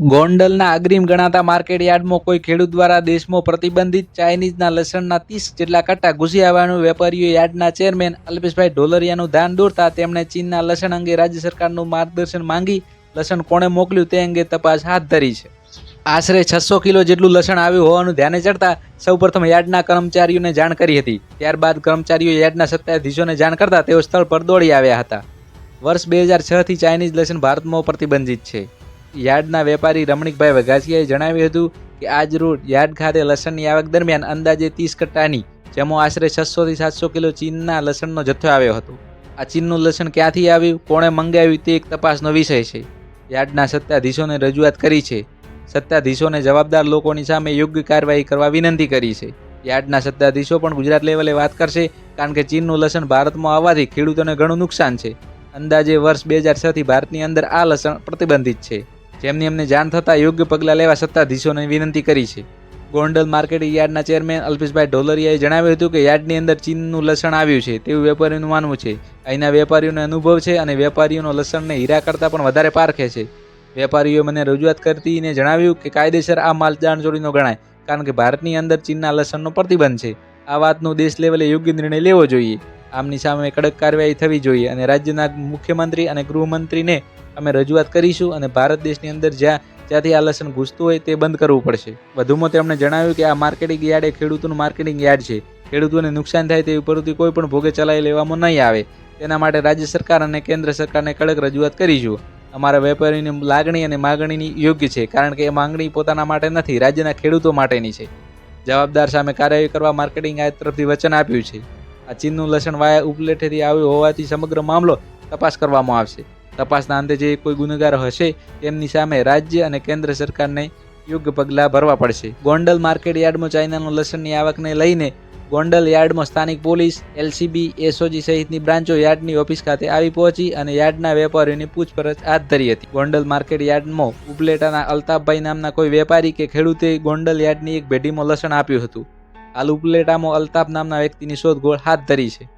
ગોંડલના અગ્રીમ ગણાતા માર્કેટ યાર્ડમાં કોઈ ખેડૂત દ્વારા દેશમાં પ્રતિબંધિત ચાઇનીઝના લસણના ત્રીસ જેટલા કટ્ટા ઘૂસી આવવાનું વેપારીઓ યાર્ડના ચેરમેન અલ્પેશભાઈ ઢોલરિયાનું ધ્યાન દોરતા તેમણે ચીનના લસણ અંગે રાજ્ય સરકારનું માર્ગદર્શન માંગી લસણ કોણે મોકલ્યું તે અંગે તપાસ હાથ ધરી છે. આશરે છસો કિલો જેટલું લસણ આવ્યું હોવાનું ધ્યાને ચડતા સૌપ્રથમ યાર્ડના કર્મચારીઓને જાણ કરી હતી. ત્યારબાદ કર્મચારીઓ યાર્ડના સત્તાધીશોને જાણ કરતા તેઓ સ્થળ પર દોડી આવ્યા હતા. વર્ષ બે હજાર છથી ચાઇનીઝ લસણ ભારતમાં પ્રતિબંધિત છે. યાર્ડના વેપારી રમણીકભાઈ વઘાસિયાએ જણાવ્યું હતું કે આજ રોજ યાર્ડ ખાતે લસણની આવક દરમિયાન અંદાજે ત્રીસ કટ્ટાની, જેમાં આશરે છસોથી સાતસો કિલો ચીનના લસણનો જથ્થો આવ્યો હતો. આ ચીનનું લસણ ક્યાંથી આવ્યું, કોણે મંગાવ્યું તે એક તપાસનો વિષય છે. યાર્ડના સત્તાધીશોને રજૂઆત કરી છે. સત્તાધીશોને જવાબદાર લોકોની સામે યોગ્ય કાર્યવાહી કરવા વિનંતી કરી છે. યાર્ડના સત્તાધીશો પણ ગુજરાત લેવલે વાત કરશે, કારણ કે ચીનનું લસણ ભારતમાં આવવાથી ખેડૂતોને ઘણું નુકસાન છે. અંદાજે વર્ષ બે હજાર છથી ભારતની અંદર આ લસણ પ્રતિબંધિત છે. જેમની અમને જાણ થતાં યોગ્ય પગલાં લેવા સત્તાધીશોને વિનંતી કરી છે. ગોંડલ માર્કેટ યાર્ડના ચેરમેન અલ્પેશભાઈ ઢોલરિયાએ જણાવ્યું હતું કે યાર્ડની અંદર ચીનનું લસણ આવ્યું છે, તેવું વેપારીનું માનવું છે. અહીંના વેપારીઓનો અનુભવ છે અને વેપારીઓનો લસણને હીરા કરતાં પણ વધારે પારખે છે. વેપારીઓએ મને રજૂઆત કરતીને જણાવ્યું કે કાયદેસર આ માલ દાણચોરીનો ગણાય, કારણ કે ભારતની અંદર ચીનના લસણનો પ્રતિબંધ છે. આ વાતનો દેશ લેવલે યોગ્ય નિર્ણય લેવો જોઈએ. આમની સામે કડક કાર્યવાહી થવી જોઈએ અને રાજ્યના મુખ્યમંત્રી અને ગૃહમંત્રીને અમે રજૂઆત કરીશું અને ભારત દેશની અંદર જ્યાં જ્યાંથી આ લસણ ઘૂસતું હોય તે બંધ કરવું પડશે. વધુમાં તેમણે જણાવ્યું કે આ માર્કેટિંગ યાર્ડ એ ખેડૂતોનું માર્કેટિંગ યાર્ડ છે. ખેડૂતોને નુકસાન થાય તેવી પ્રવૃત્તિ કોઈ પણ ભોગે ચલાવી લેવામાં નહીં આવે. તેના માટે રાજ્ય સરકાર અને કેન્દ્ર સરકારને કડક રજૂઆત કરીશું. અમારા વેપારીની લાગણી અને માગણીની યોગ્ય છે કારણ કે એ માંગણી પોતાના માટે નથી, રાજ્યના ખેડૂતો માટેની છે. જવાબદાર સામે કાર્યવાહી કરવા માર્કેટિંગ આયોગ તરફથી વચન આપ્યું છે. આ ચીનનું લસણ વાયા ઉપલેઠેથી આવ્યું હોવાથી સમગ્ર મામલો તપાસ કરવામાં આવશે. તપાસના અંતે જે કોઈ ગુનેગાર હશે, તેમની સામે રાજ્ય અને કેન્દ્ર સરકારને યોગ્ય પગલાં ભરવા પડશે. ગોંડલ માર્કેટ યાર્ડમાં ચાઇનાનું લસણની આવકને લઈને ગોંડલ યાર્ડમાં સ્થાનિક પોલીસ, એલસીબી, એસઓજી સહિતની બ્રાન્ચો યાર્ડની ઓફિસ ખાતે આવી પહોંચી અને યાર્ડના વેપારીઓની પૂછપરછ હાથ ધરી હતી. ગોંડલ માર્કેટ યાર્ડમાં ઉપલેટાના અલ્તાફભાઈ નામના કોઈ વેપારી કે ખેડૂતે ગોંડલ યાર્ડની એક પેઢીમાં લસણ આપ્યું હતું. હાલ ઉપલેટામાં અલ્તાફ નામના વ્યક્તિની શોધખોળ હાથ ધરી છે.